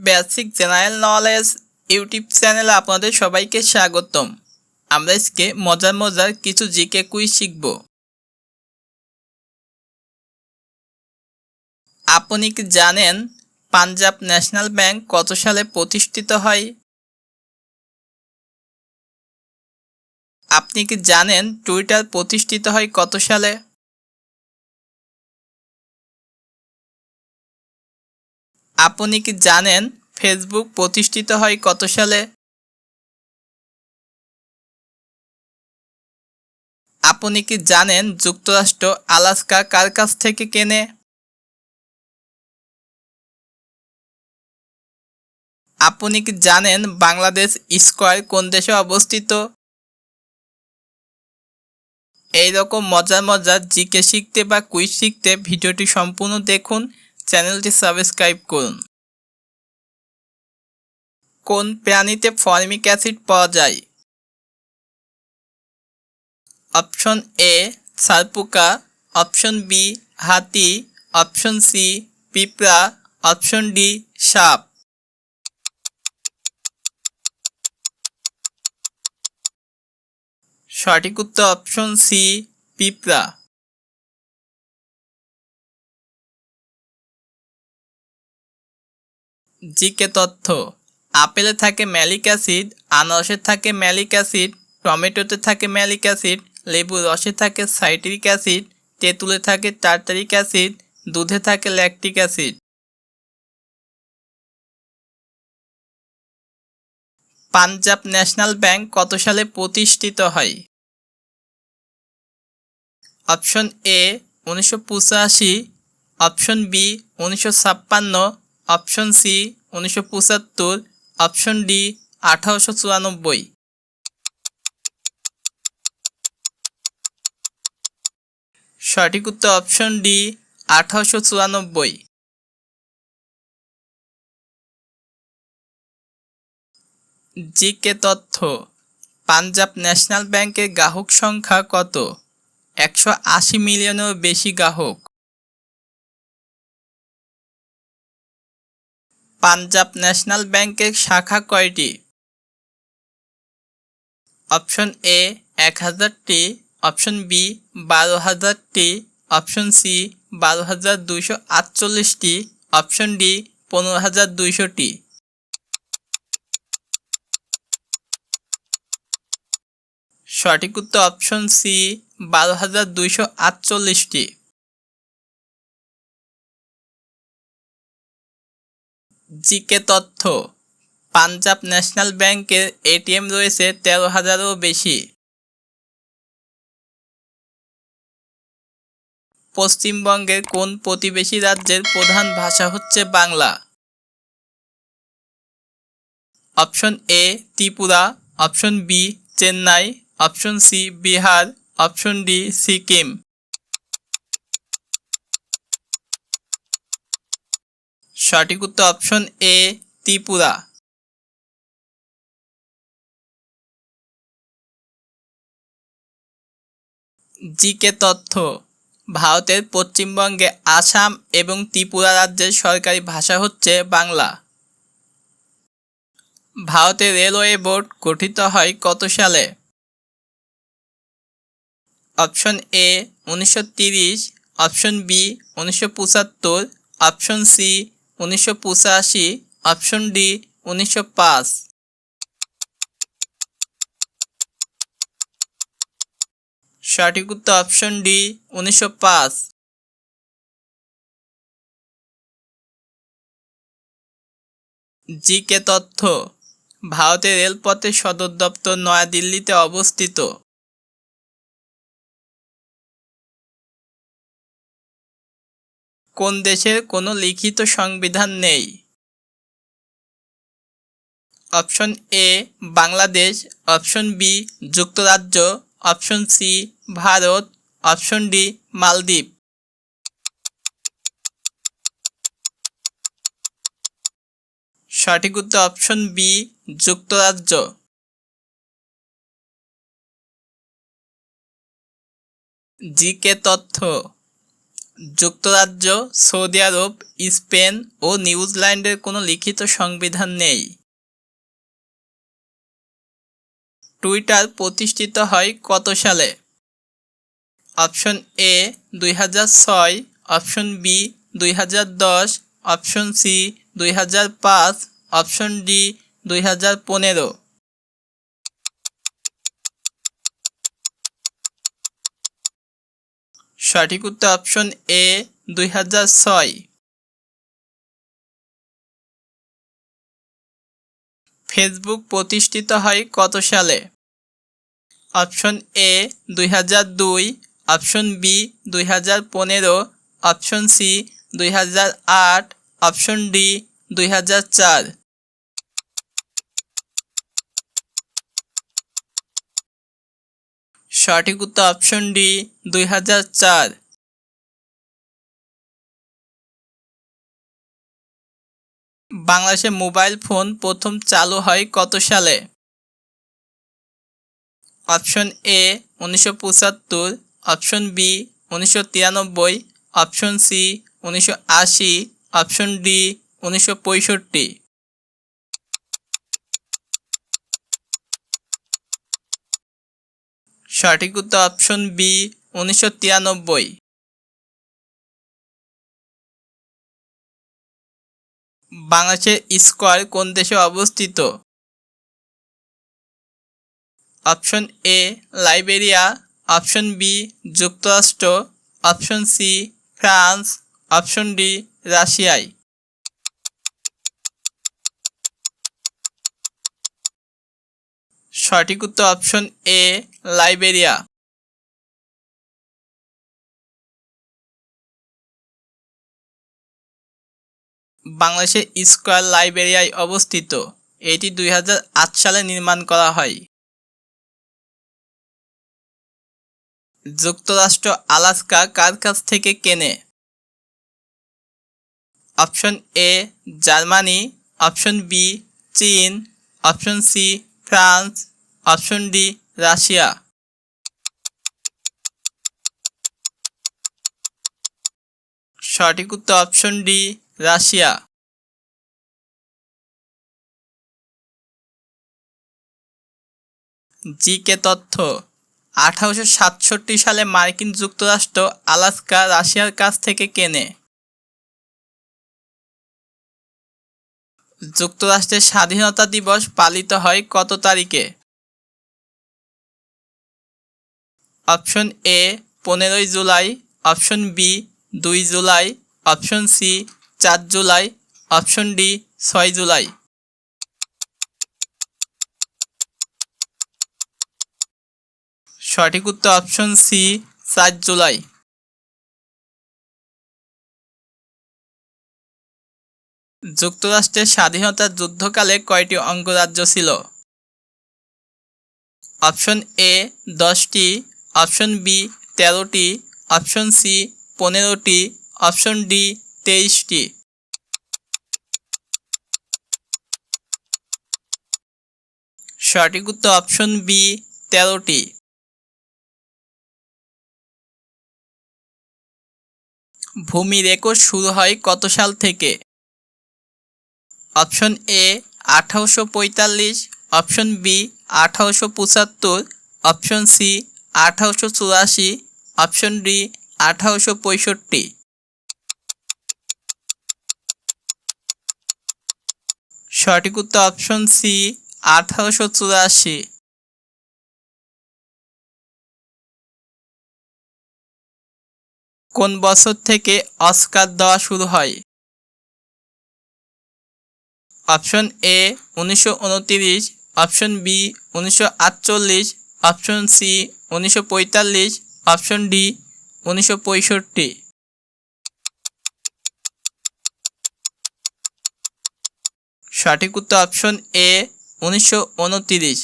Basic general knowledge YouTube চ্যানেলে আপনাদের সবাইকে স্বাগতম। আমরা আজকে মজার মজার কিছু জিকে কুইজ শিখব। আপনি কি জানেন পাঞ্জাব ন্যাশনাল ব্যাংক কত সালে প্রতিষ্ঠিত হয়? আপনি কি জানেন টুইটার প্রতিষ্ঠিত হয় কত সালে? আপনি কি জানেন ফেসবুক প্রতিষ্ঠিত হয় কত সালে? আপনি কি জানেন যুক্তরাষ্ট্র আলাস্কা কার কাছ থেকে কেনে? আপনি কি জানেন বাংলাদেশ স্কোয়ার কোন দেশে অবস্থিত? এইরকম মজার মজার জিকে শিখতে বা কুইজ শিখতে ভিডিওটি সম্পূর্ণ দেখুন। চ্যানেলটি সাবস্ক্রাইব করুন। কোন প্রাণীতে ফর্মিক অ্যাসিড পাওয়া যায়? অপশন এ সারপুকা অপশন বি হাতি, অপশন সি পিঁপড়া, অপশন ডি সাপ। সঠিক উত্তর অপশন সি পিঁপড়া। জিকে তথ্য। আপেলে থাকে ম্যালিক অ্যাসিড, আনারসে থাকে ম্যালিক অ্যাসিড, টমেটোতে থাকে ম্যালিক অ্যাসিড লেবু রসে থাকে সাইট্রিক অ্যাসিড, তেঁতুলে থাকে টার্টারিক অ্যাসিড, দুধে থাকে lactic acid. Punjab national bank কত সালে প্রতিষ্ঠিত হয়? অপশন এ উনিশশো পঁচাশি, অপশন বি উনিশশো ছাপ্পান্ন অপশন সি, উনিশশো পঁচাত্তর। অপশন ডি, আঠারোশো চুরানব্বই। সঠিক উত্তর অপশন ডি, আঠারোশো চুরানব্বই। জিকে তথ্য, পাঞ্জাব ন্যাশনাল ব্যাংকের গ্রাহক সংখ্যা কত? একশো আশি মিলিয়নেরও বেশি গ্রাহক। পাঞ্জাব ন্যাশনাল ব্যাংকের শাখা কয়টি? অপশন এ, এক হাজারটি, অপশন বি, বারো হাজারটি, অপশন সি, বারো হাজার দুইশো আটচল্লিশটি, অপশন ডি, পনেরো হাজার দুইশোটি। সঠিক উত্তর অপশন সি, বারো হাজার দুইশো আটচল্লিশটি। জিকে তথ্য। পাঞ্জাব ন্যাশনাল ব্যাংকের এটিএম রয়েছে তেরো হাজারও বেশি। পশ্চিমবঙ্গের কোন প্রতিবেশী রাজ্যের প্রধান ভাষা হচ্ছে Bangla? Option A, Tripura, option B, Chennai, option C, Bihar, option D, Sikkim. সঠিক উত্তর অপশন এ ত্রিপুরা। জিকে তথ্য, ভারতের পশ্চিমবঙ্গে আসাম এবং ত্রিপুরা রাজ্যের সরকারি ভাষা হচ্ছে বাংলা। ভারতের রেলওয়ে বোর্ড গঠিত হয় কত সালে? অপশন এ উনিশশো অপশন বি উনিশশো পঁচাত্তর অপশন সি উনিশশো পঁচাশি অপশন ডি উনিশশো পাঁচ। সঠিক উত্তর অপশন ডি উনিশশো পাঁচ। জিকে তথ্য, ভারতের রেলপথের সদর দপ্তর নয়াদিল্লিতে অবস্থিত। কোন দেশের কোনো লিখিত সংবিধান নেই? Option A, Bangladesh. Option B, যুক্তরাজ্য। Option C, Bharat. Option D, মালদ্বীপ। সঠিক উত্তর অপশন বি, যুক্তরাজ্য। জিকে তথ্য। যুক্তরাজ্য, সৌদি আরব, স্পেন ও নিউজিল্যান্ডের কোনো লিখিত সংবিধান নেই। টুইটার প্রতিষ্ঠিত হয় কত সালে? অপশন এ দুই হাজার ছয়, অপশন বি দুই হাজার দশ, অপশন সি দুই হাজার পাঁচ, অপশন ডি দুই হাজার পনেরো হাজার পনেরো সঠিক উত্তর অপশন এ দুই হাজার ছয়। ফেসবুক প্রতিষ্ঠিত হয় কত সালে? অপশন এ দুই হাজার দুই অপশন বি দুই হাজার পনেরো অপশন সি দুই হাজার আট অপশন ডি দুই হাজার চার। সঠিক উত্তর অপশন ডি দুই হাজার চার। বাংলাদেশে মোবাইল ফোন প্রথম চালু হয় কত সালে? অপশন এ উনিশশো পঁচাত্তর অপশন বি উনিশশো তিরানব্বই অপশন সি উনিশশো আশি অপশন ডি উনিশশো পঁয়ষট্টি। সঠিক উত্তর অপশন বি, উনিশশো তিরানব্বই। বাংলাদেশের স্কোয়ার কোন দেশে অবস্থিত? Option A, Liberia. Option B, যুক্তরাষ্ট্র। Option C, France. Option D, রাশিয়ায়। সঠিক উত্তর অপশন এ লাইবেরিয়া। বাংলাদেশের স্কয়ার লাইবেরিয়ায় অবস্থিত। এটি দুই হাজার আট সালে নির্মাণ করা হয়। যুক্তরাষ্ট্র আলাস্কা কার কাছ থেকে কেনে? Option A, Germany. Option B, চীন। Option C, France. Option D Russia. সঠিক উত্তর অপশন ডি রাশিয়া। জিকে তথ্য, আঠারোশো সাতষট্টি সালে মার্কিন যুক্তরাষ্ট্র আলাস্কা রাশিয়ার কাছ থেকে কেনে। যুক্তরাষ্ট্রের স্বাধীনতা দিবস পালিত হয় কত তারিখে? অপশন এ পনেরোই জুলাই, অপশন বি দুই জুলাই, অপশন সি চার জুলাই, অপশন ডি ছয় জুলাই। সঠিক উত্তর অপশন সি চার জুলাই। যুক্তরাষ্ট্রের স্বাধীনতার যুদ্ধকালে কয়টি অঙ্গরাজ্য ছিল? অপশন এ দশটি অপশন বি তেরোটি, অপশন সি পনেরোটি, অপশন ডি তেইশটি। সঠিক উত্তর অপশন বি তেরোটি। ভূমি রেকর্ড শুরু হয় কত সাল থেকে? অপশন এ আঠারোশো পঁয়তাল্লিশ, অপশন বি আঠারোশো পঁচাত্তর, অপশন সি আঠারোশো চুরাশি অপশন ডি আঠারোশো পঁয়ষট্টি। সঠিক উত্তর অপশন সি আঠারোশো চুরাশি। কোন বছর থেকে অস্কার দেওয়া শুরু হয়? অপশন এ উনিশশো অপশন বি উনিশশো আটচল্লিশ অপশন সি উনিশশো পঁয়তাল্লিশ অপশন ডি উনিশশো পঁয়ষট্টি। সঠিক উত্তর অপশন এ উনিশশো উনতিরিশ।